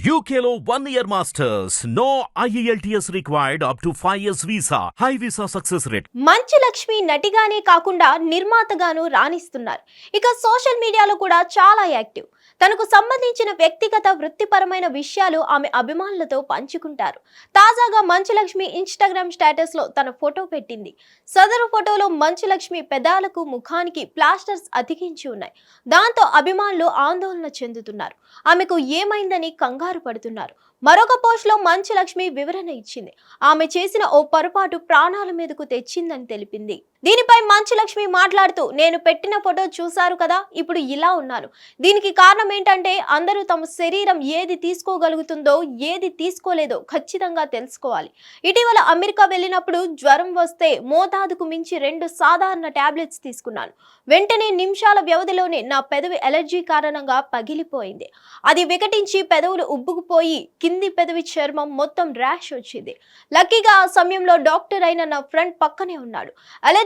యూకేలో one year masters no IELTS required up to five years visa high visa success rate మంచి లక్ష్మి నటిగానే కాకుండా నిర్మాతగాను రాణిస్తున్నారు ఇక social మీడియాలో కూడా చాలా యాక్టివ్ తనకు సంబంధించిన వ్యక్తిగత వృత్తిపరమైన విషయాలు ఆమె అభిమానులతో పంచుకుంటారు. తాజాగా మంచులక్ష్మి ఇన్స్టాగ్రామ్ స్టేటస్లో తన ఫోటో పెట్టింది. సదరు ఫోటోలో మంచు లక్ష్మి పెదాలకు ముఖానికి ప్లాస్టర్స్ అతికించి ఉన్నాయి. దాంతో అభిమానులు ఆందోళన చెందుతున్నారు. ఆమెకు ఏమైందని కంగారు పడుతున్నారు. మరొక పోస్ట్లో మంచు లక్ష్మి వివరణ ఇచ్చింది. ఆమె చేసిన ఓ పొరపాటు ప్రాణాల మీదకు తెచ్చిందని తెలిపింది. దీనిపై మంచు లక్ష్మి మాట్లాడుతూ నేను పెట్టిన ఫోటో చూశారు కదా ఇప్పుడు ఇలా ఉన్నాను దీనికి కారణం ఏంటంటే అందరూ తమ శరీరం ఏది తీసుకోగలుగుతుందో ఏది తీసుకోలేదో ఖచ్చితంగా తెలుసుకోవాలి. ఇటీవల అమెరికా వెళ్ళినప్పుడు జ్వరం వస్తే మోతాదుకు మించి రెండు సాధారణ టాబ్లెట్స్ తీసుకున్నాను. వెంటనే నిమిషాల వ్యవధిలోనే నా పెదవి ఎలర్జీ కారణంగా పగిలిపోయింది. అది వికటించి పెదవులు ఉబ్బుకుపోయి కింది పెదవి చర్మం మొత్తం ర్యాష్ వచ్చింది. లక్కీగా ఆ సమయంలో డాక్టర్ అయిన నా ఫ్రెండ్ పక్కనే ఉన్నాడు.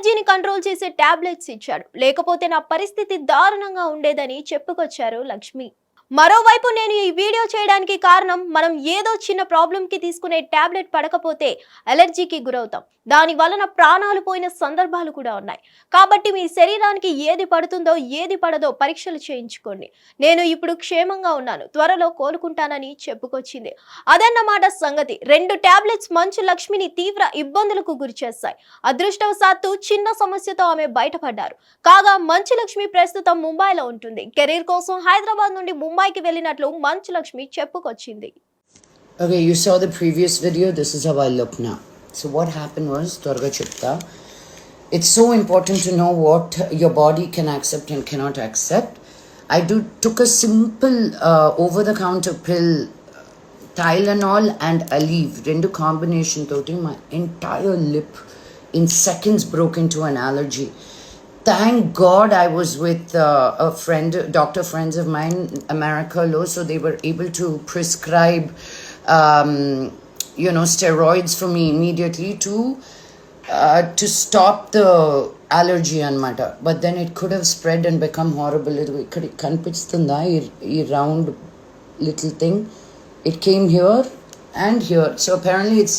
ఎనర్జీని కంట్రోల్ చేసే టాబ్లెట్స్ ఇచ్చాడు. లేకపోతే నా పరిస్థితి దారుణంగా ఉండేదని చెప్పుకొచ్చారు లక్ష్మి. మరోవైపు నేను ఈ వీడియో చేయడానికి కారణం మనం ఏదో చిన్న ప్రాబ్లంకి తీసుకునే టాబ్లెట్ పడకపోతే అలర్జీకి గురవుతాం. దాని వలన ప్రాణాలు పోయిన సందర్భాలు కూడా ఉన్నాయి. కాబట్టి మీ శరీరానికి ఏది పడుతుందో ఏది పడదో పరీక్షలు చేయించుకోండి. నేను ఇప్పుడు క్షేమంగా ఉన్నాను. త్వరలో కోలుకుంటానని చెప్పుకొచ్చింది. అదన్నమాట సంగతి. రెండు టాబ్లెట్స్ మంచు లక్ష్మిని తీవ్ర ఇబ్బందులకు గురిచేస్తాయి అదృష్టవశాత్తు చిన్న సమస్యతో ఆమె బయటపడ్డారు. కాగా మంచు లక్ష్మి ప్రస్తుతం ముంబైలో ఉంటుంది. కెరీర్ కోసం హైదరాబాద్ నుండి ముంబై ముంబైకి వెళ్ళినట్లు మంచు లక్ష్మి చెప్పుకొచ్చింది Okay, you saw the previous video. This is how I look now. So what happened was Durga Chipta. It's so important to know what your body can accept and cannot accept. I do took a simple uh, over-the-counter pill, Tylenol and Aleve. Rendu combination toti my entire lip in seconds broke into an allergy. Thank God I was with uh, a friend, doctor friends of mine, America Low, so they were able to prescribe, um, you know, steroids for me immediately to uh, to stop the allergy anamata. But then it could have spread and become horrible. It could కనిపిస్తుందా ఈ ఈ round little thing? It came here and here. So apparently it's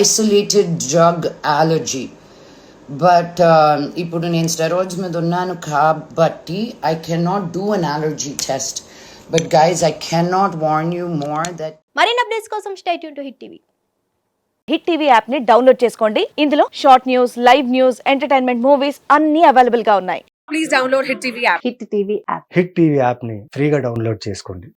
isolated drug allergy. But ఇప్పుడు నేను steroids మీద ఉన్నాను కాబట్టి I cannot do an allergy test but guys I cannot warn you more that మరిన్ని updates కోసం state to hit TV hit TV యాప్ని download చేసుకోండి. ఇందులో short news live news entertainment movies అన్ని అవైలబుల్గా ఉన్నాయి. Please download Hit TV app. Hit TV app hit TV యాప్ని ఫ్రీగా డౌన్లోడ్ చేసుకోండి.